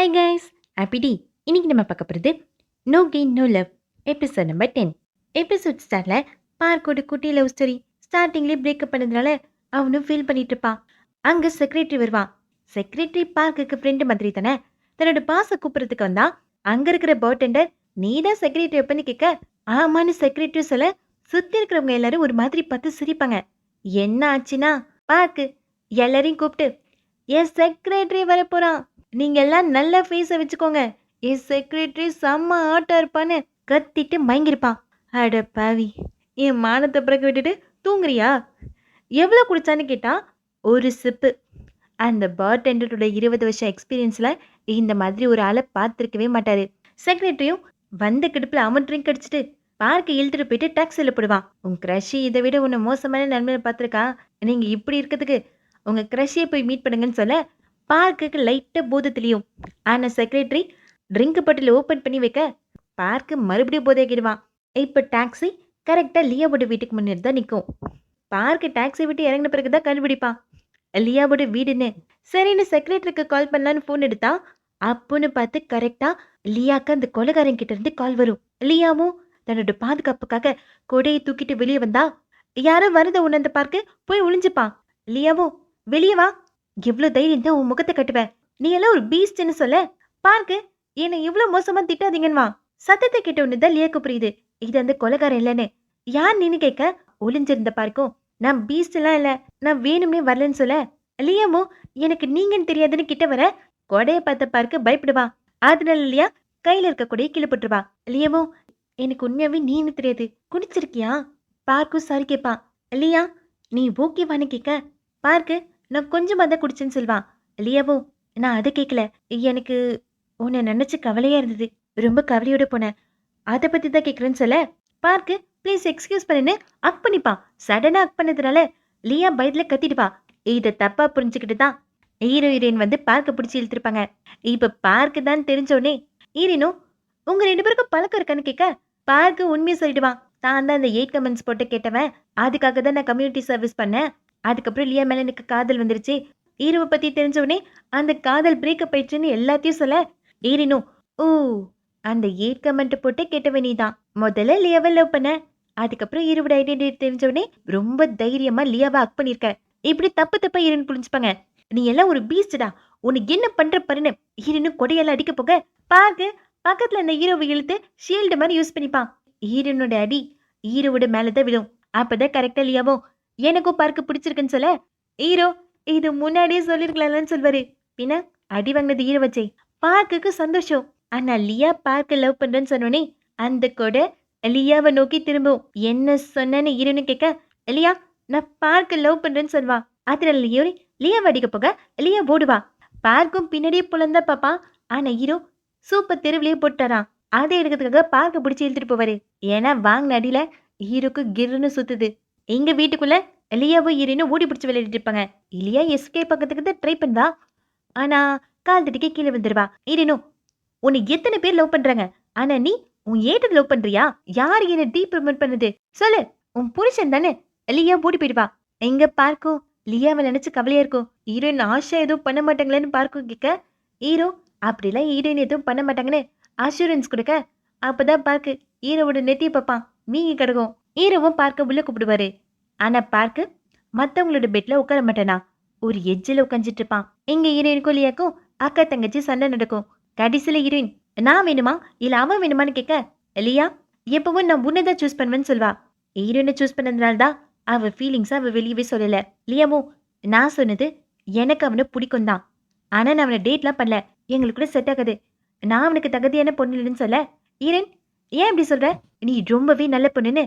Hi guys ஹாப்பிடி இன்னைக்கு நம்ம பார்க்க போகிறது no gain no love episode number ten episode ஸ்டார்டில் பார்க்கோட குட்டி லவ் ஸ்டோரி ஸ்டார்டிங்லேயே பிரேக்கப் பண்ணதுனால அவனும் ஃபீல் பண்ணிட்டு இருப்பான். அங்கே செக்ரட்டரி வருவான். செக்ரட்டரி பார்க்குக்கு ஃப்ரெண்டு மாதிரி தானே? தன்னோட பாஸை கூப்பிட்றதுக்கு வந்தா அங்கே இருக்கிற பார்டெண்டர் நீ தான் செக்ரட்டரி பண்ணி கேட்க ஆமான்னு செக்ரட்டரி சொல்ல சுற்றி இருக்கிறவங்க எல்லாரும் ஒரு மாதிரி பார்த்து சிரிப்பாங்க. என்ன ஆச்சுன்னா பார்க்கு எல்லாரையும் கூப்பிட்டு என் செக்ரட்டரி வரப்போகிறான் நீங்கள் எல்லாம் நல்ல ஃபேஸை வச்சுக்கோங்க. என் செக்ரட்டரி செம்ம ஆட்டாக இருப்பான்னு கத்திட்டு மயங்கிருப்பான். அட பாவி. என் மானத்தை பிறகு விட்டுட்டு தூங்குறியா? எவ்வளோ குடிச்சான்னு கேட்டால் ஒரு சிப்பு. அந்த பார்டெண்டரோட இருபது வருஷம் எக்ஸ்பீரியன்ஸில் இந்த மாதிரி ஒரு ஆளை பார்த்துருக்கவே மாட்டார். செக்ரட்டரியும் வந்த கிடுப்பில் அவன் ட்ரிங்க் அடிச்சுட்டு பார்க்க இழுத்துட்டு போயிட்டு டாக்ஸியில் போடுவான். உன் க்ரஷி இதை விட உன்னை மோசமான நன்மையை பார்த்துருக்கா நீங்கள் இப்படி இருக்கிறதுக்கு உங்கள் க்ரஷியை போய் மீட் பண்ணுங்கன்னு சொல்ல பார்க்குக்கு லைட்டாக போதை தெளியும் ஆனால் செக்ரட்டரி ட்ரிங்க் பாட்டில் ஓப்பன் பண்ணி வைக்க பார்க்கு மறுபடியும் போதையாக்கிடுவான் இப்போ டாக்ஸி கரெக்டாக லியாவோட வீட்டுக்கு முன்னாடி தான் நிற்கும் பார்க்கு டாக்ஸி விட்டு இறங்கின பிறகு தான் கண்டுபிடிப்பான். லியாவோட வீடுன்னு. சரின்னு செக்ரட்டரிக்கு கால் பண்ணலான்னு ஃபோன் எடுத்தா அப்போன்னு பார்த்து கரெக்டாக லியாக்கு அந்த கொலைகாரன் கிட்ட இருந்து கால் வரும். லியாவும் தன்னோட பாதுகாப்புக்காக கொடையை தூக்கிட்டு வெளியே வந்தா யாரோ வரத உணர்ந்து பார்க்க? போய் ஒளிஞ்சுப்பான். லியாவும் வெளியே வா. எவ்வளோ தைரியம் தான் உன் முகத்தை கட்டுவ நீ எல்லாம் ஒரு பீஸ்ட்னு சொல்ல? பார்க்கு என்னை இவ்வளோ மோசமா திட்டாதீங்கன்னுவா. சத்தத்தை கேட்ட ஒன்று தான் லியாக்கு புரியுது. இது அந்த கொலகாரம் இல்லைன்னு. யார் நின்னு கேட்க? ஒளிஞ்சிருந்த பார்க்கும் நான் பீஸ்ட் எல்லாம் இல்லை. நான் வேணும்னே வரலன்னு சொல்ல? லியாமோ எனக்கு நீங்கன்னு தெரியாதுன்னு கிட்ட வர கொடையை பார்த்த பார்க்க பயப்படுவா. அதனால இல்லையா கையில இருக்க கொடையை கீழே போட்டுருவா. லியாமோ எனக்கு உண்மையாவே நீன்னு தெரியாது. குடிச்சிருக்கியா பார்க்கும் சாரி கேட்பான் லியா நீ ஓகேவான்னு கேட்க? பார்க்கு நான் கொஞ்சமாக தான் குடிச்சேன்னு சொல்வான் இல்லையாவோ நான் அதை கேட்கல எனக்கு உன்னை நினச்சி கவலையாக இருந்தது. ரொம்ப கவலையோட போனேன். அதை பற்றி தான் கேட்குறேன்னு சொல்ல? பார்க்கு ப்ளீஸ் எக்ஸ்கியூஸ் பண்ணுன்னு அக் பண்ணிப்பான். சடனாக அக் பண்ணதுனால லியா பயத்தில் கத்திடுவா. இதை தப்பாக புரிஞ்சுக்கிட்டு தான் ஹீரோ ஹீரோயின் வந்து பார்க்க பிடிச்சி இழுத்துருப்பாங்க. இப்போ பார்க்கு தான் தெரிஞ்சோடனே ஹீரோனும் உங்கள் ரெண்டு பேருக்கும் பழக்கம் இருக்கான்னு கேட்க பார்க்கு உண்மையை சொல்லிடுவான். தான் தான் அந்த எயிட் கமெண்ட்ஸ் போட்டு கேட்டவன். அதுக்காக தான் நான் கம்யூனிட்டி சர்வீஸ் பண்ணேன். அதுக்கப்புறம் லியா மேலே எனக்கு காதல் வந்துருச்சு. ஈரவை பற்றி தெரிஞ்சவனே அந்த காதல் பிரேக்கப் ஆயிடுச்சுன்னு எல்லாத்தையும் சொல்ல ஈரினும் ஓ அந்த எயிட் கமெண்ட் போட்டு கேட்டவன் நீ தான் முதல்ல லியாவை லவ் பண்ண. அதுக்கப்புறம் ஈரோட ஐடென்டிட்டி தெரிஞ்சவனே ரொம்ப தைரியமா லியாவை அக் பண்ணியிருக்க இப்படி தப்பு தப்பா ஈரன் புரிஞ்சுப்பாங்க. நீ எல்லாம் ஒரு பீஸ்டா உனக்கு என்ன பண்ற பாருன்னு ஈரனும் கொடையெல்லாம் அடிக்க போக பாக்கு பக்கத்துல அந்த ஹீரோவை இழுத்து ஷீல்டு மாதிரி யூஸ் பண்ணிப்பான். ஈரனோட அடி ஈரோவோட மேலதான் விழும். அப்பதான் கரெக்டா லியாவும் எனக்கும் பார்க்க பிடிச்சிருக்குன்னு சொல்ல? ஹீரோ இது முன்னாடியே சொல்லிருக்கலாம்னு சொல்வாரு. பின்ன அடி வாங்கினது ஹீரோ வச்சே. பார்க்குக்கு சந்தோஷம். ஆனா லியா பார்க்க லவ் பண்றேன்னு சொன்னோனே அந்த கொடை லியாவை நோக்கி திரும்பும் என்ன சொன்னேன்னு ஹீரோன்னு கேட்க லியா நான் பார்க்க லவ் பண்றேன்னு சொல்வா. அதனால லியோரி லியா வடிக்க போக லியா ஓடுவா. பார்க்கும் பின்னாடியே புலந்தா பாப்பா. ஆனா ஹீரோ சூப்பர் தெருவிலேயே போட்டாரான் அதை எடுக்கிறதுக்காக பார்க்க பிடிச்சி இழுத்துட்டு போவாரு. ஏன்னா வாங்கின அடியில ஹீரோக்கு கிர்னு சுத்துது. எங்க வீட்டுக்குள்ள லியாவும் ஈரனும் ஓடி பிடிச்சி விளையாடிட்டு இருப்பாங்க. இலியா எஸ்கே பக்கத்துக்கு தான் ட்ரை பண்ணா ஆனா கால் தட்டிக்க கீழே வந்துருவா ஈரனும் உன்னை எத்தனை பேர் லவ் பண்றாங்க? ஆனா நீ உன் ஏட்டை லவ் பண்றியா? யார் என்ன டீப் ப்ரமோட் பண்ணுது? சொல்லு உன் புருஷன் தானே? லியா ஓடி போயிடுவா. எங்க பார்க்கும்? லியாவை நினைச்சு கவலையா இருக்கும். ஹீரோயின் ஆஷா எதுவும் பண்ண மாட்டாங்களேன்னு பார்க்கும் கேட்க ஹீரோ அப்படிலாம் ஹீரோயின் எதுவும் பண்ண மாட்டாங்கன்னு அஷூரன்ஸ் கொடுக்க? அப்பதான் பார்க்கு ஹீரோவோட நெத்தியை பார்ப்பான். மீங்கி கிடக்கும். ஹீரோவும் பார்க்க உள்ள கூப்பிடுவாரு. ஆனா பார்க்கு மத்தவங்களோட பெட்ல உட்கார மாட்டானா? ஒரு எஜ்ஜில் உட்காந்துட்டு இருப்பான். எங்க ஹீரோயினுக்கும் லியாக்கும் அக்கா தங்கச்சி சண்டை நடக்கும். கடைசியில ஹீரோயின் நான் வேணுமா? இல்ல அவன் வேணுமான்னு கேட்க? லியா எப்பவும் நான் உன்னதான் சூஸ் பண்ணுவேன்னு சொல்வா. ஹீரோயினை சூஸ் பண்ணதுனால தான் அவ ஃபீலிங்ஸ் அவ வெளியவே சொல்லல. லியாமோ நான் சொன்னது எனக்கு அவனை பிடிக்கும் தான். ஆனா நான் அவனை டேட்லாம் பண்ணல. எங்களுக்கு கூட செட் ஆகாது. நான் அவனுக்கு தகுதியான பொண்ணு இல்லைன்னு சொல்ல. ஈரன் ஏன் இப்படி சொல்ற? நீ ரொம்பவே நல்ல பொண்ணுன்னு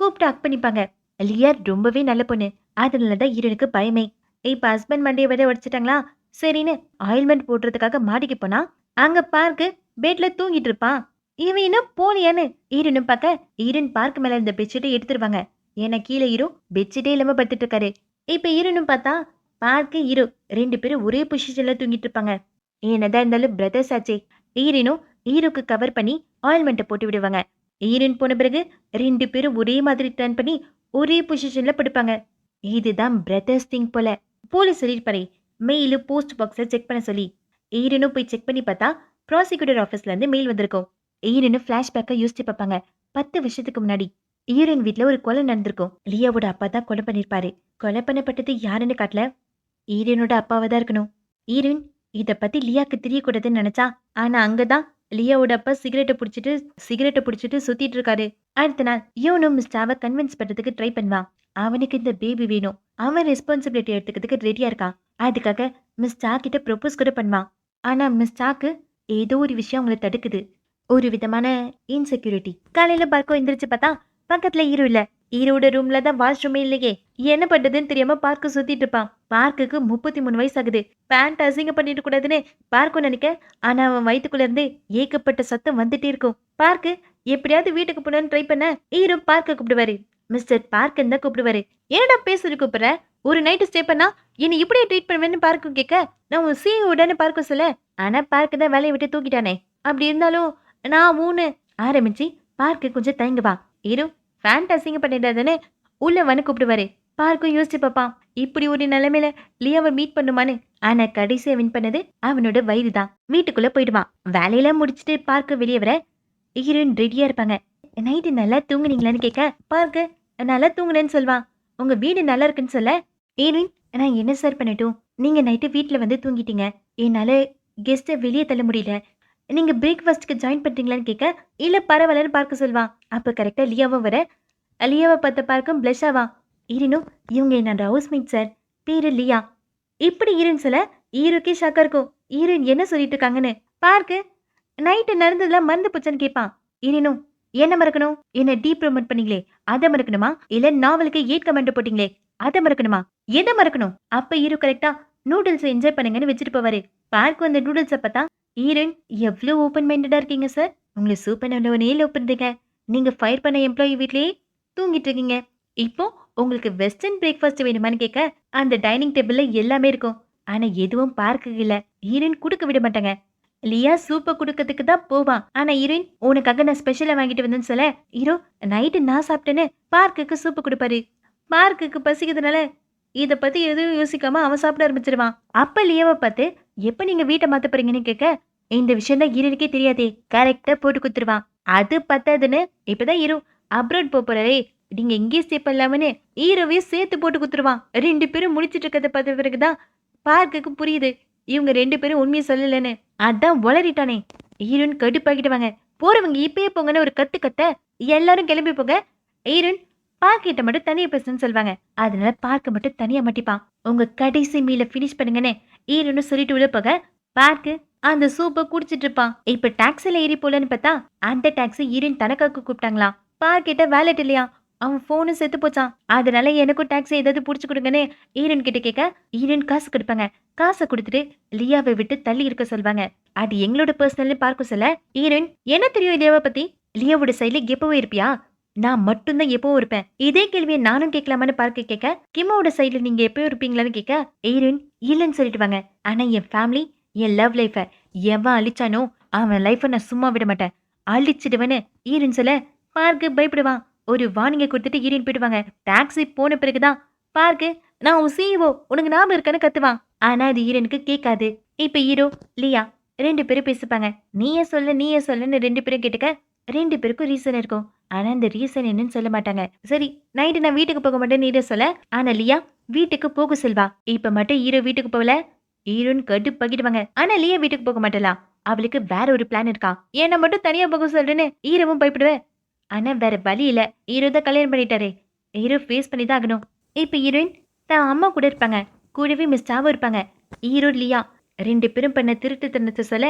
கூப்பிட்டு அக் பண்ணிப்பாங்க. லியா ரொம்பவே நல்ல பொண்ணு. அதனால தான் இருனுக்கு பயமே. இப்ப ஹஸ்பண்ட் மண்டையை விட உடைச்சிட்டாங்களா? சரின்னு ஆயில்மெண்ட் போடுறதுக்காக மாடிக்கு போனா அங்க பார்க்கு பெட்ல தூங்கிட்டு இருப்பான். இவன் என்ன போலியான்னு ஈரனும் பார்க்க ஈரன் பார்க் மேல இருந்த பெட்ஷீட்டை எடுத்துருவாங்க. ஏன்னா கீழே ஈரோ பெட்ஷீட்டே இல்லாம படுத்துட்டு இருக்காரு. இப்ப ஈரனும் பார்த்தா பார்க்கு இரு ரெண்டு பேரும் ஒரே பொசிஷன்ல தூங்கிட்டு இருப்பாங்க. என்னதான் இருந்தாலும் பிரதர்ஸ் ஆச்சே. ஈரனும் ஈரோக்கு கவர் பண்ணி ஆயில்மெண்ட்டை போட்டு விடுவாங்க. ஈரன் போன பிறகு ரெண்டு பேரும் ஒரே மாதிரி டர்ன் பண்ணி ஒரே பொசிஷன்ல படுப்பாங்க. இதுதான் பிரதர்ஸ் திங் போல. போலீஸ் சொல்லிருப்பாரே மெயிலு போஸ்ட் பாக்ஸை செக் பண்ண சொல்லி ஈரனும் போய் செக் பண்ணி பார்த்தா ப்ராசிக்யூட்டர் ஆஃபீஸ்ல இருந்து மெயில் வந்திருக்கும். ஈரனும் ஃப்ளாஷ்பேக்கை யோசிச்சு பார்ப்பாங்க. பத்து வருஷத்துக்கு முன்னாடி ஈரன் வீட்ல ஒரு கொலை நடந்திருக்கும். லியாவோட அப்பா தான் கொலை பண்ணிருப்பாரு. கொலை பண்ணப்பட்டது யாருன்னு காட்டல. ஈரனோட அப்பாவை தான் இருக்கணும். ஈரன் இத பத்தி லியாக்கு தெரியக்கூடாதுன்னு நினைச்சா ஆனா அங்கதான் லியாவோட அப்பா சிகரெட்டை பிடிச்சிட்டு சிகரெட்டை பிடிச்சிட்டு சுத்திட்டு இருக்காரு. அடுத்த நாள் யோனும் மிஸ்டாவை கன்வின்ஸ் பண்றதுக்கு ட்ரை பண்ணுவான். அவனுக்கு இந்த பேபி வேணும். அவன் ரெஸ்பான்சிபிலிட்டி எடுத்துக்கிறதுக்கு ரெடியா இருக்கான். அதுக்காக மிஸ் ஸ்டா கிட்ட ப்ரொபோஸ் கூட பண்ணுவான். ஆனா மிஸ் ஸ்டாக்கு ஏதோ ஒரு விஷயம் அவங்கள தடுக்குது. ஒரு விதமான இன்செக்யூரிட்டி காலையில பார்க்கோ எந்திரிச்சு பார்த்தா பக்கத்துல ஈரோ இல்ல. ஈரோட ரூம்ல தான் வாஷ்ரூமே இல்லையே. என்ன பண்றதுன்னு தெரியாம பார்க்க சுத்திட்டு இருப்பான். பார்க்குக்கு முப்பத்தி மூணு வயசு ஆகுது பேண்ட் அசிங்க பண்ணிட்டு கூடாதுன்னு பார்க்கும் நினைக்க ஆனா அவன் வயிற்றுக்குள்ள இருந்து ஏகப்பட்ட சத்தம் வந்துட்டே இருக்கும். பார்க்கு எப்படியாவது வீட்டுக்கு போனேன்னு ட்ரை பண்ண ஹீரோ பார்க்க கூப்பிடுவாரு. மிஸ்டர் பார்க் தான் கூப்பிடுவாரு. என்னடா பேசுறது கூப்பிடுற? ஒரு நைட்டு ஸ்டே பண்ணா என்னை இப்படியே ட்ரீட் பண்ணுவேன்னு பார்க்கும் கேட்க நான் உன் சிஇ உடனே பார்க்க சொல்ல ஆனா பார்க்க தான் வேலையை விட்டு தூக்கிட்டானே. அப்படி இருந்தாலும் நான் மூணு ஆரம்பிச்சு பார்க்க கொஞ்சம் தயங்குவா. இரு அசிங்கம் பண்ணிடாதானே உள்ள வந்து கூப்பிடுவாரு. பார்க்கும் யோசிச்சு பார்ப்பான். இப்படி ஒரு நிலைமையில லியாவை மீட் பண்ணுமான்னு ஆனா கடைசியா வின் பண்ணது அவனோட வயிறு தான். வீட்டுக்குள்ள போயிடுவான். வேலையெல்லாம் முடிச்சுட்டு பார்க்க வெளியே வர ஹீரோயின் ரெடியா இருப்பாங்க. நைட்டு நல்லா தூங்குனீங்களான்னு கேட்க பார்க்க நல்லா தூங்குனேன்னு சொல்வான். உங்க வீடு நல்லா இருக்குன்னு சொல்ல? ஹீரோயின் நான் என்ன சார் பண்ணட்டும்? நீங்க நைட்டு வீட்டில் வந்து தூங்கிட்டீங்க. என்னால கெஸ்ட்டை வெளியே தள்ள முடியல. நீங்க பிரேக்ஃபாஸ்ட்க்கு ஜாயின் பண்றீங்களான்னு கேட்க இல்ல பரவாயில்லன்னு பார்க்க சொல்வான். அப்ப கரெக்டா லியாவும் வர லியாவை பார்த்த பார்க்கும் பிளஷ் ஆவான். ஈரனும் இவங்க என்னோட ஹவுஸ்மேட் சார் பேரு லியா. இப்படி ஈரன் சொல்ல ஈரோக்கே ஷாக்கா இருக்கும். ஈரன் என்ன சொல்லிட்டு இருக்காங்கன்னு பார்க்கு. நைட்டு நடந்ததுல மறந்து போச்சான்னு கேட்பான் ஈரனும் என்ன மறக்கணும்? என்ன டீ ப்ரொமோட் பண்ணீங்களே அதை மறக்கணுமா? இல்ல நாவலுக்கு ஏட் கமெண்ட் போட்டீங்களே அதை மறக்கணுமா? எதை மறக்கணும்? அப்ப ஈரு கரெக்டா நூடுல்ஸ் என்ஜாய் பண்ணுங்கன்னு வச்சுட்டு போவாரு. பார்க்கு வந்த நூடுல்ஸை பார்த்தா ஈரன் எவ்வளோ ஓப்பன் மைண்டடா இருக்கீங்க சார் உங்களை சூப்பர் நல்லவனே லவ் பண்றீங்க நீங்க ஃபயர் பண்ண எம்ப்ளாயி வீட்லயே தூங்கிட்டு இருக்கீங்க. இப்போ உங்களுக்கு வெஸ்டர்ன் பிரேக்ஃபாஸ்ட் வேணுமான்னு கேட்க அந்த டைனிங் டேபிள்ல எல்லாமே இருக்கும். ஆனா எதுவும் பார்க்க இல்ல. ஹீரோயின் கொடுக்க விட மாட்டாங்க. லியா சூப்பை கொடுக்கறதுக்கு தான் போவான் ஆனா ஹீரோயின் உனக்காக நான் ஸ்பெஷலா வாங்கிட்டு வந்தேன்னு சொல்ல ஹீரோ நைட்டு நான் சாப்பிட்டேன்னு பார்க்குக்கு சூப்பு கொடுப்பாரு. பார்க்குக்கு பசிக்கிறதுனால இத பத்தி எதுவும் யோசிக்காம அவன் சாப்பிட ஆரம்பிச்சிருவான். அப்ப லியாவை பார்த்து எப்ப நீங்க வீட்டை மாத்த போறீங்கன்னு கேட்க இந்த விஷயம் தான் ஹீரோனுக்கே தெரியாதே. கரெக்டா போட்டு கொடுத்துருவான். அது பத்தாதுன்னு இப்பதான் ஹீரோ அப்ராட் போப் நீங்கள் நீங்க இங்கேயே ஸ்டே பண்ணலாமனு ஹீரோவையும் சேர்த்து போட்டு கொடுத்துருவான் ரெண்டு பேரும் முடிச்சிட்டு இருக்கிறத பார்த்த பிறகுதான் பார்க்குக்கு புரியுது. இவங்க ரெண்டு பேரும் உண்மையை சொல்லலன்னு. அதான் உளறிட்டானே. ஹீரோன் கடுப்பாக்கிடுவாங்க. போறவங்க இப்பயே போங்கன்னு ஒரு கத்து கத்த எல்லாரும் கிளம்பி போக ஹீரோன் பார்க்கிட்ட மட்டும் தனியா பேசணும்னு சொல்லுவாங்க அதனால பார்க்க மட்டும் தனியா மாட்டிப்பான். உங்க கடைசி மீல ஃபினிஷ் பண்ணுங்கன்னு ஹீரோன்னு சொல்லிட்டு உள்ள போக பார்க்கு அந்த சூப்பை குடிச்சிட்டு இருப்பான். இப்ப டாக்ஸில ஏறி போலன்னு பார்த்தா அந்த டாக்ஸி ஹீரோயின் தனக்காக்கு கூப்பிட்டாங்களாம். பார்க்கிட்ட வேலட் இல்லையா? அவன் ஃபோனும் செத்து போச்சான் அதனால எனக்கும் டாக்ஸி ஏதாவது பிடிச்சி கொடுங்கன்னு ஈரன் கிட்ட கேட்க ஈரன் காசு கொடுப்பாங்க. காசை கொடுத்துட்டு லியாவை விட்டு தள்ளி இருக்க சொல்வாங்க. அது எங்களோட பர்சனல்னு பார்க்க சொல்ல ஈரன் என்ன தெரியும் லியாவை பத்தி? லியாவோட சைட்ல எப்பவும் இருப்பியா? நான் மட்டும்தான் எப்பவும் இருப்பேன். இதே கேள்வியை நானும் கேட்கலாமான்னு பார்க்க கேட்க கிமோட சைட்ல நீங்க எப்பவும் இருப்பீங்களான்னு கேட்க ஈரன் இல்லைன்னு சொல்லிட்டு வாங்க. ஆனா என் ஃபேமிலி என் லவ் லைஃபை எவன் அழிச்சானோ அவன் லைஃபை நான் சும்மா விட மாட்டேன். அழிச்சிடுவேன்னு ஈரன் சொல்ல பார்க்க பயப்படுவான். ஒரு வார்னிங்கை கொடுத்துட்டு ஈரன் போயிடுவாங்க. டாக்ஸி போன பிறகுதான் பார்க்கு நான் உன் சிஇஓ உனக்கு ஞாபகம் இருக்கேன்னு கத்துவான். ஆனா அது ஈரனுக்கு கேட்காது. இப்ப ஹீரோ லியா ரெண்டு பேரும் பேசிப்பாங்க. நீயே சொல்ல நீயே சொல்லுன்னு ரெண்டு பேரும் கேட்டுக்க ரெண்டு பேருக்கும் ரீசன் இருக்கும். ஆனா இந்த ரீசன் என்னன்னு சொல்ல மாட்டாங்க. சரி நைட்டு நான் வீட்டுக்கு போக மாட்டேன்னு ஹீரோ சொல்ல. ஆனா லியா வீட்டுக்கு போக செல்வா. இப்ப மட்டும் ஹீரோ வீட்டுக்கு போகல ஹீரோன்னு கட்டு பகிடுவாங்க. ஆனா லியா வீட்டுக்கு போக மாட்டலாம் அவளுக்கு வேற ஒரு பிளான் இருக்கா. என்ன மட்டும் தனியா போக சொல்றேன்னு ஈரவும் பயப்படுவேன் ஆனால் வேற வழி இல்லை. ஹீரோ தான் கல்யாணம் பண்ணிட்டாரே. ஹீரோ ஃபேஸ் பண்ணி தான் ஆகணும். இப்போ ஹீரோயின் தான் அம்மா கூட இருப்பாங்க. கூடவே மிஸ்டாவும் இருப்பாங்க. ஹீரோ லியா. ரெண்டு பேரும் பண்ண திருட்டுத்தனத்தை சொல்ல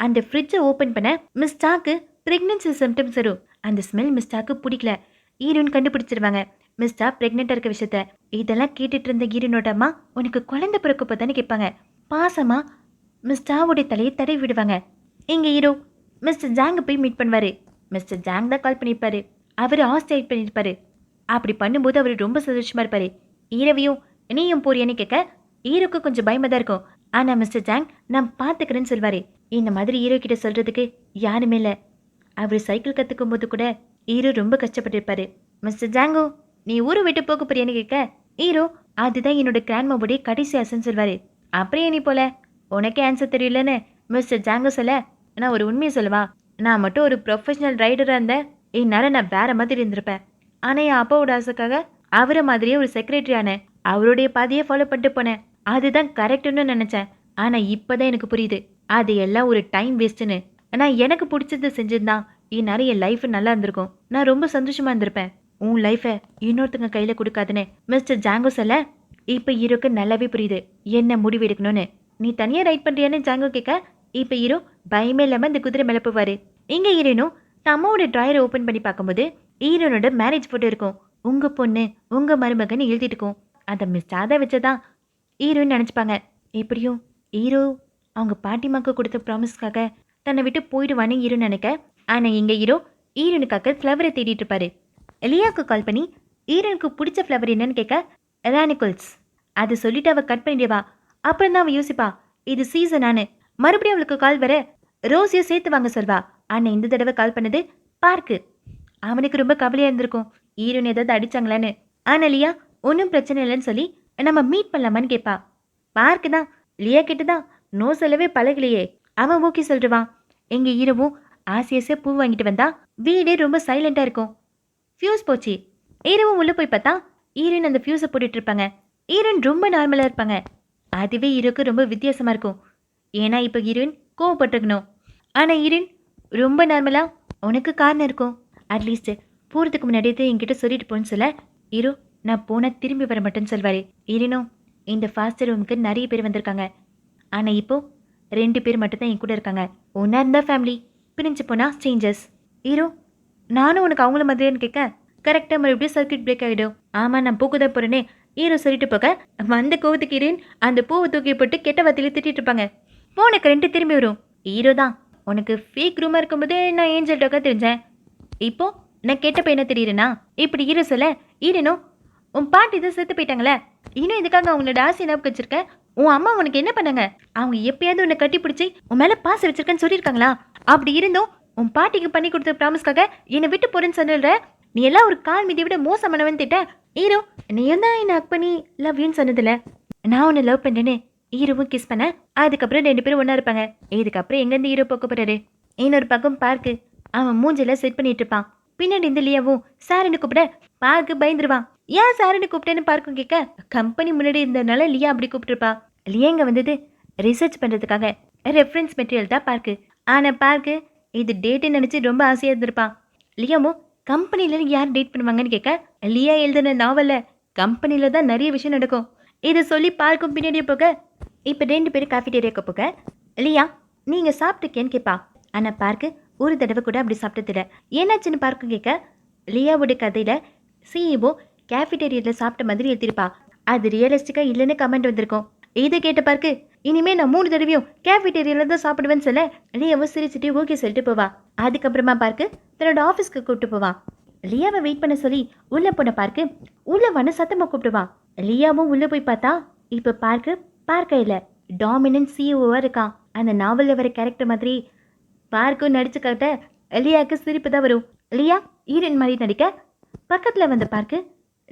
அந்த ஃப்ரிட்ஜை ஓப்பன் பண்ண மிஸ்டாக்கு ப்ரெக்னென்சி சிம்டம்ஸ் வரும். அந்த ஸ்மெல் மிஸ்டாக்கு பிடிக்கல. ஹீரோயின் கண்டுபிடிச்சிருவாங்க. மிஸ்டா ப்ரெக்னெண்ட்டாக இருக்க விஷயத்த. இதெல்லாம் கேட்டுட்டு இருந்த ஹீரோனோட அம்மா உனக்கு குழந்தை பிறக்க தானே கேட்பாங்க. பாசமா மிஸ்டாவுடைய தலையை தடவி விடுவாங்க. எங்கள் ஹீரோ மிஸ்டர் ஜாங்க போய் மீட் பண்ணுவாரு. மிஸ்டர் ஜாங் தான் கால் பண்ணியிருப்பாரு அவர் ஆஸ்டேட் பண்ணியிருப்பாரு அப்படி பண்ணும்போது அவர் ரொம்ப சந்தோஷமா இருப்பார். ஈரவியும் நீயும் போறியன்னு கேட்க ஈரோக்கு கொஞ்சம் பயமாக தான் இருக்கும். ஆனா மிஸ்டர் ஜாங் நான் பார்த்துக்கிறேன்னு சொல்வார். இந்த மாதிரி ஹீரோ கிட்ட சொல்கிறதுக்கு யாருமே இல்லை. அவர் சைக்கிள் கற்றுக்கும் போது கூட ஹீரோ ரொம்ப கஷ்டப்பட்டிருப்பாரு. மிஸ்டர் ஜாங்கோ நீ ஊரை விட்டு போக போறியன்னு கேட்க ஹீரோ அதுதான் என்னோட கிராண்ட்மாவுடைய கடைசி ஆசைன்னு சொல்வாரு. அப்படியே நீ போல? உனக்கே ஆன்சர் தெரியலன்னு மிஸ்டர் ஜாங்கோ சொல்ல நான் ஒரு உண்மையை சொல்லவா. நான் மட்டும் ஒரு ப்ரொஃபஷனல் ரைடராக இருந்தேன். என்னால் நான் வேற மாதிரி இருந்திருப்பேன். ஆனால் என் அப்பாவோட ஆசைக்காக அவரை மாதிரியே ஒரு செக்ரட்டரி ஆனேன். அவருடைய பாதையை ஃபாலோ பண்ணிட்டு போனேன். அதுதான் கரெக்டுன்னு நினச்சேன். ஆனால் இப்போதான் எனக்கு புரியுது. அது எல்லாம் ஒரு டைம் வேஸ்ட்டுன்னு ஆனால் எனக்கு பிடிச்சது செஞ்சிருந்தான் இந்நேரம் என் லைஃப் நல்லா இருந்திருக்கும். நான் ரொம்ப சந்தோஷமா இருந்திருப்பேன். உன் லைஃபை இன்னொருத்தங்க கையில் கொடுக்காதுன்னு. மிஸ்டர் ஜாங்கோ சொல்ல இப்போ ஹீரோக்கு நல்லாவே புரியுது. என்ன முடிவு எடுக்கணும்னு. நீ தனியாக ரைட் பண்ணுறியான்னு ஜாங்கோ கேட்க இப்போ ஹீரோ பயமே இல்லாமல் இந்த குதிரை மேலே போவார். இங்கே நான் அம்மாவோட ட்ராயரை ஓப்பன் பண்ணி பார்க்கும்போது ஈரனோட மேரேஜ் ஃபோட்டோ இருக்கும். உங்கள் பொண்ணு உங்கள் மருமகன் எழுதிட்டு இருக்கும். அதை மிஸ் ஆதா வச்சதான் ஹீரோன்னு நினச்சிப்பாங்க. எப்படியும் ஹீரோ அவங்க பாட்டிமாக்கு கொடுத்த ப்ராமிஸ்க்காக தன்னை விட்டு போயிடுவான்னு ஹீரோ நினைக்க ஆனால் இங்கே ஹீரோ ஹீரோனுக்காக ஃப்ளவரை தேடிட்டு இருப்பாரு. எலியாவுக்கு கால் பண்ணி ஹீரோனுக்கு பிடிச்ச ஃப்ளவர் என்னன்னு கேட்க ரானிகுல்ஸ் அது சொல்லிட்டு அவள் கட் பண்ணிடுவா. அப்புறம் தான் அவள் யோசிப்பா இது சீசனானு மறுபடியும் அவளுக்கு கால் வர ரோஸையும் சேர்த்து வாங்க சொல்வா அண்ணன் இந்த தடவை கால் பண்ணது பார்க்கு. அவனுக்கு ரொம்ப கவலையாக இருந்திருக்கும். ஈரோன் ஏதாவது அடிச்சாங்களான்னு. ஆனால் லியா ஒன்றும் பிரச்சனை இல்லைன்னு சொல்லி நம்ம மீட் பண்ணலாமான்னு கேட்பா. பார்க்கு தான். லியா கிட்ட தான் நோ சொல்லவே பழகலையே. அவன் ஓகே சொல்லிடுவான் எங்கள் ஈரவும் ஆசை பூ வாங்கிட்டு வந்தா வீடே ரொம்ப சைலண்டாக இருக்கும். ஃபியூஸ் போச்சு. ஈரவும் உள்ளே போய் பார்த்தா ஈரன் அந்த ஃபியூஸை போட்டுட்டு இருப்பாங்க. ஈரன் ரொம்ப நார்மலாக இருப்பாங்க. அதுவே ஈரோக்கு ரொம்ப வித்தியாசமாக இருக்கும். ஏன்னா இப்போ ஈரோன் கோவப்பட்டுக்கணும் ஆனால் ஹீரோயின் ரொம்ப நார்மலாக உனக்கு காரணம் இருக்கும். அட்லீஸ்ட் போகிறதுக்கு முன்னாடியே என்கிட்ட சொல்லிட்டு போன்னு சொல்ல. ஹீரோ நான் போனால் திரும்பி வர மாட்டேன்னு சொல்வார். ஹீரோனும் இந்த ஃபாஸ்ட் ரூமுக்கு நிறைய பேர் வந்திருக்காங்க. ஆனால் இப்போ ரெண்டு பேர் மட்டும்தான் என் கூட இருக்காங்க. ஒன்றா இருந்தால் ஃபேமிலி பிரிஞ்சு போனால் சேஞ்சஸ் ஹீரோ நானும் உனக்கு அவங்கள மாதிரியான்னு கேட்க கரெக்டாக மறுபடியும் சர்க்கியூட் பிரேக் ஆகிடும் ஆமாம் நான் பூக்கு தான் போகிறேனே ஹீரோ சொல்லிட்டு போக. வந்த கோவத்துக்கு ஹீரோயின் அந்த பூவை தூக்கி போட்டு கெட்ட வார்த்தையில திட்டிட்டு இருப்பாங்க. உனக்கு ரெண்டு திரும்பி வரும். ஹீரோ தான். உனக்கு ஃபேக் ரூமாக இருக்கும்போது நான் ஏஞ்சல் டோக்கா தெரிஞ்சேன். இப்போ நான் கெட்ட பையனை தெரியுறேனா இப்படி ஹீரோ சொல்ல ஹீரோனும் உன் பாட்டி இதை செத்து போயிட்டாங்களே இன்னும் இதுக்காக அவங்களோட ஆசை என்ன வச்சிருக்க? உன் அம்மா உனக்கு என்ன பண்ணாங்க? அவங்க எப்பயாவது உன்னை கட்டி பிடிச்சி உன் மேலே பாசம் வச்சிருக்கேன்னு சொல்லியிருக்காங்களா? அப்படி இருந்தும் உன் பாட்டிக்கு பண்ணி கொடுத்த ப்ராமிஸ்க்காக என்னை விட்டு போறேன்னு சொல்லுற நீ எல்லாம் ஒரு கால் மீதி விட மோசமானவன் திட்ட. ஹீரோ நீயும் தான் என்னை அக் பண்ணி லவ்யூன்னு சொன்னதில்ல நான் உன்னை லவ் பண்ணேன்னு ஹீரோவும் கிஸ் பண்ண அதுக்கப்புறம் ரெண்டு பேரும் ஒன்றா இருப்பாங்க. இதுக்கப்புறம் எங்கேருந்து ஹீரோ போக்க போறாரு? இன்னொரு பக்கம் பார்க்கு அவன் மூஞ்சில செட் பண்ணிட்டு இருப்பான். பின்னாடி இந்த லியாவும் சாருன்னு கூப்பிட பார்க்கு பயந்துருவான். ஏன் சாருன்னு கூப்பிட்டேன்னு பார்க்கும் கேட்க கம்பெனி முன்னாடி இருந்ததுனால லியா அப்படி கூப்பிட்டுருப்பா. லியா இங்கே வந்தது ரிசர்ச் பண்ணுறதுக்காக ரெஃபரன்ஸ் மெட்டீரியல் தான் பார்க்கு ஆனால் பார்க்கு இது டேட்டு நினச்சி ரொம்ப ஆசையாக இருந்திருப்பான். லியாவும் கம்பெனியில் யார் டேட் பண்ணுவாங்கன்னு கேட்க லியா எழுதின நாவலில் கம்பெனியில் தான் நிறைய விஷயம் நடக்கும். இதை சொல்லி பார்க்கும் பின்னாடியே போக இப்போ ரெண்டு பேரும் காஃபிடேரியாவுக்கு போக லியா நீங்கள் சாப்பிட்டுக்கேன்னு கேட்பா ஆனால் பார்க்கு ஒரு தடவை கூட அப்படி சாப்பிட்டதில்ல. என்னாச்சுன்னு பார்க்க கேட்க லியாவோட கதையில் சிஇஓ கேஃபிடேரியாவில் சாப்பிட்ட மாதிரி எழுதியிருப்பா. அது ரியலிஸ்டிக்காக இல்லைன்னு கமெண்ட் வந்திருக்கும். இதை கேட்ட பார்க்கு இனிமே நான் மூணு தடவையும் கேஃபிடேரியாவில் தான் சாப்பிடுவேன்னு சொல்ல லியாவை சிரிச்சுட்டு ஓகே சொல்லிட்டு போவா. அதுக்கப்புறமா பார்க்கு தன்னோட ஆஃபீஸ்க்கு கூப்பிட்டு போவான் லியாவை வெயிட் பண்ண சொல்லி உள்ளே போன பார்க்கு உள்ளே வன சத்தமாக கூப்பிடுவான் லியாவும் உள்ளே போய் பார்த்தா இப்போ பார்க்கு பார்க்கையில் டாமினன்ட் சிஇஓவாக இருக்கான். அந்த நாவலில் வர கேரக்டர் மாதிரி பார்க்கும் நடிச்சு காட்ட லியாவுக்கு சிரிப்பு தான் வரும். லியா ஈரன் மாதிரி நடிக்க பக்கத்தில் வந்த பார்க்கு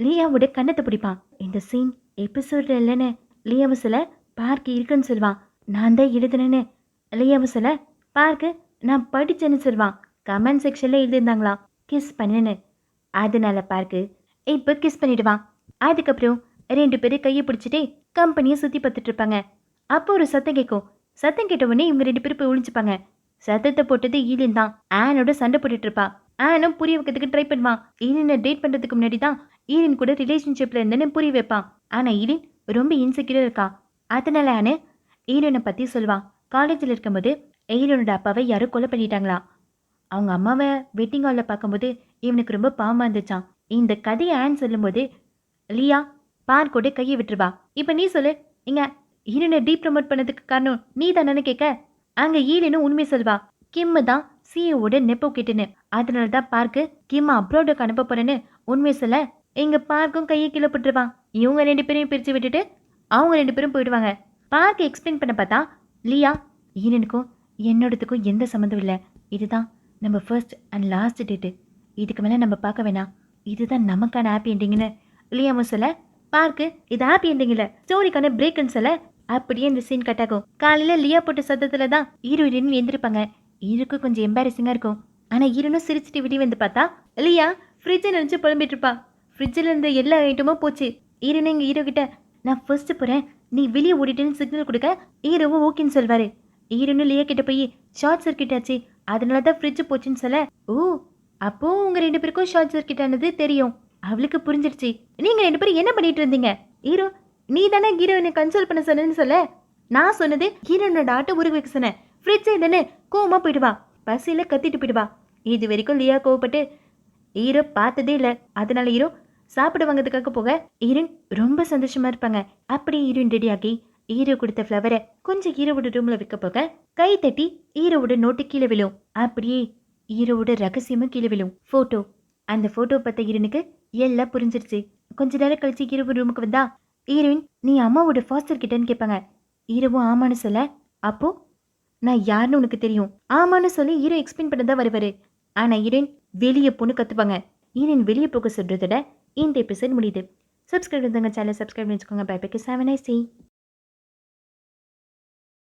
லியாவோட கண்ணத்தை பிடிப்பான். இந்த சீன் எபிசோட்ல இல்லைன்னு லியாவை பார்க்கு இருக்குன்னு சொல்லுவான். நான் தான் எழுதுனேன்னு லியாவை பார்க்கு நான் படிச்சேன்னு சொல்லுவான். கமெண்ட் செக்ஷனில் எழுதியிருந்தாங்களாம். கிஸ் பண்ணுன்னு அதனால பார்க்கு இப்போ கிஸ் பண்ணிடுவான். அதுக்கப்புறம் ரெண்டு பேரும் கையை பிடிச்சிட்டே கம்பெனியை சுற்றி பார்த்துட்டு இருப்பாங்க. அப்போ ஒரு சத்தம் கேட்கும் சத்தம் கேட்ட உடனே இவங்க ரெண்டு பேரும் போய் ஒழிஞ்சுப்பாங்க சத்தத்தை போட்டது ஈலின் தான். ஆனோட சண்டை போட்டுட்டு இருப்பா. ஆனும் புரிய வைக்கிறதுக்கு ட்ரை பண்ணுவான். ஈலினை டேட் பண்ணுறதுக்கு முன்னாடி தான் ஈலின் கூட ரிலேஷன்ஷிப்பில் இருந்தேன்னு புரிய வைப்பான். ஆனால் ஈலின் ரொம்ப இன்செக்யூராக இருக்கா. அதனால ஆனு ஈலினை பற்றி சொல்லுவான். காலேஜில் இருக்கும்போது ஈலினோட அப்பாவை யாரும் கொலை பண்ணிட்டாங்களாம் அவங்க அம்மாவை வெட்டிங் ஹாலில் பார்க்கும்போது இவனுக்கு ரொம்ப பாவமாக இருந்துச்சான் இந்த கதையை ஆன் சொல்லும்போது லியா பார்க்கோட கையை விட்டுருவா இப்போ நீ சொல்லு. இங்க ஈரனை டீ ப்ரமோட் பண்ணதுக்கு காரணம் நீ தானே கேட்க? அங்கே ஈலினும் உண்மை சொல்வா கிம்மு தான் சிஓட நெப்போ கிட்டுன்னு. அதனால தான் பார்க்கு கிம் அப்ரோடுக்கு அனுப்ப போறேன்னு உண்மை சொல்ல. எங்க பார்க்கும் கையை கீழே போட்டுருவான் இவங்க ரெண்டு பேரையும் பிரித்து விட்டுட்டு அவங்க ரெண்டு பேரும் போயிடுவாங்க. பார்க்க எக்ஸ்பிளைன் பண்ண பார்த்தா லியா ஈனனுக்கும் என்னோடதுக்கும் எந்த சம்மந்தம் இல்லை. இதுதான் நம்ம ஃபர்ஸ்ட் அண்ட் லாஸ்ட் டேட்டு இதுக்கு மேலே நம்ம பார்க்க வேணாம். இதுதான் நமக்கான ஹாப்பி எண்டிங்னு லியாமும் சொல்ல. பார்க்கு இது ஹாப்பி எண்டிங் ஸ்டோரிக்கான பிரேக்குன்னு சொல்ல அப்படியே இந்த சீன் கட் ஆகும். காலையில லியா போட்ட சத்தத்துல தான் ஹீரோ ஹீரோயின் எந்திருப்பாங்க ஹீரோக்கு கொஞ்சம் எம்பாரசிங்கா இருக்கும். ஆனா ஹீரோனும் சிரிச்சிட்டு விடி வந்து பார்த்தா லியா ஃப்ரிட்ஜை நினைச்சு புலம்பிட்டு இருப்பா ஃப்ரிட்ஜில் இருந்த எல்லா ஐட்டமும் போச்சு. ஹீரோனு எங்க ஹீரோ கிட்ட நான் ஃபர்ஸ்ட் போறேன். நீ வெளியே ஓடிட்டேன்னு சிக்னல் கொடுக்க ஹீரோவும் ஓகேன்னு சொல்வாரு. ஹீரோனு லியா கிட்ட போய் ஷார்ட் சர்க்கிட் ஆச்சு. அதனால தான் ஃப்ரிட்ஜ் போச்சுன்னு சொல்ல ஓ அப்போ உங்க ரெண்டு பேருக்கும் ஷார்ட் சர்க்கிட் ஆனது தெரியும். அவளுக்கு புரிஞ்சிடுச்சு நீங்கள் ரெண்டு பேரும் என்ன பண்ணிட்டு இருந்தீங்க? ஹீரோ நீ தானே ஹீரோயினை கன்சோல் பண்ண சொன்னேன்னு சொல்ல? நான் சொன்னது ஹீரோனோட ஆட்டை உருக வைக்க சொன்னேன். ஃப்ரிட்ஜ் இல்லைன்னு கோவமாக போயிடுவா பசியில் கத்திட்டு போயிடுவா இது வரைக்கும் லியா கோவப்பட்டு ஹீரோ பார்த்ததே இல்லை. அதனால ஹீரோ சாப்பிட வாங்கிறதுக்காக போக. ஹீரோயின் ரொம்ப சந்தோஷமா இருப்பாங்க. அப்படியே ஹீரோயின் ரெடி ஆகி ஹீரோ கொடுத்த ஃப்ளவரை கொஞ்சம் ஹீரோவோட ரூம்ல வைக்க போக கை தட்டி ஹீரோவோட நோட்டு கீழே விழும். அப்படியே ஹீரோவோட ரகசியமும் கீழே விழும். ஃபோட்டோ அந்த ஃபோட்டோ பார்த்த ஹீரோனுக்கு எல்லாம் புரிஞ்சிருச்சு. கொஞ்ச நேரம் கழிச்சு ஹீரோ ரூமுக்கு வந்தா ஹீரோயின் நீ அம்மாவோட ஃபாஸ்டர் கிட்டன்னு கேட்பாங்க. ஹீரோவும் ஆமான்னு சொல்ல? அப்போ? நான் யாருன்னு உனக்கு தெரியும். ஆமான்னு சொல்லி ஹீரோ எக்ஸ்பிளைன் பண்ண தான் வருவாரு. ஆனா ஹீரோயின் வெளியே பொண்ணு கத்துப்பாங்க. ஹீரோயின் வெளியே போக சொல்றதோட இந்த எபிசோட் முடியுது. சப்ஸ்கிரைப் இருந்தாங்க சேனல் சப்ஸ்கிரைப் பண்ணிச்சுக்கோங்க பை பைக்கு செவன் ஐ சி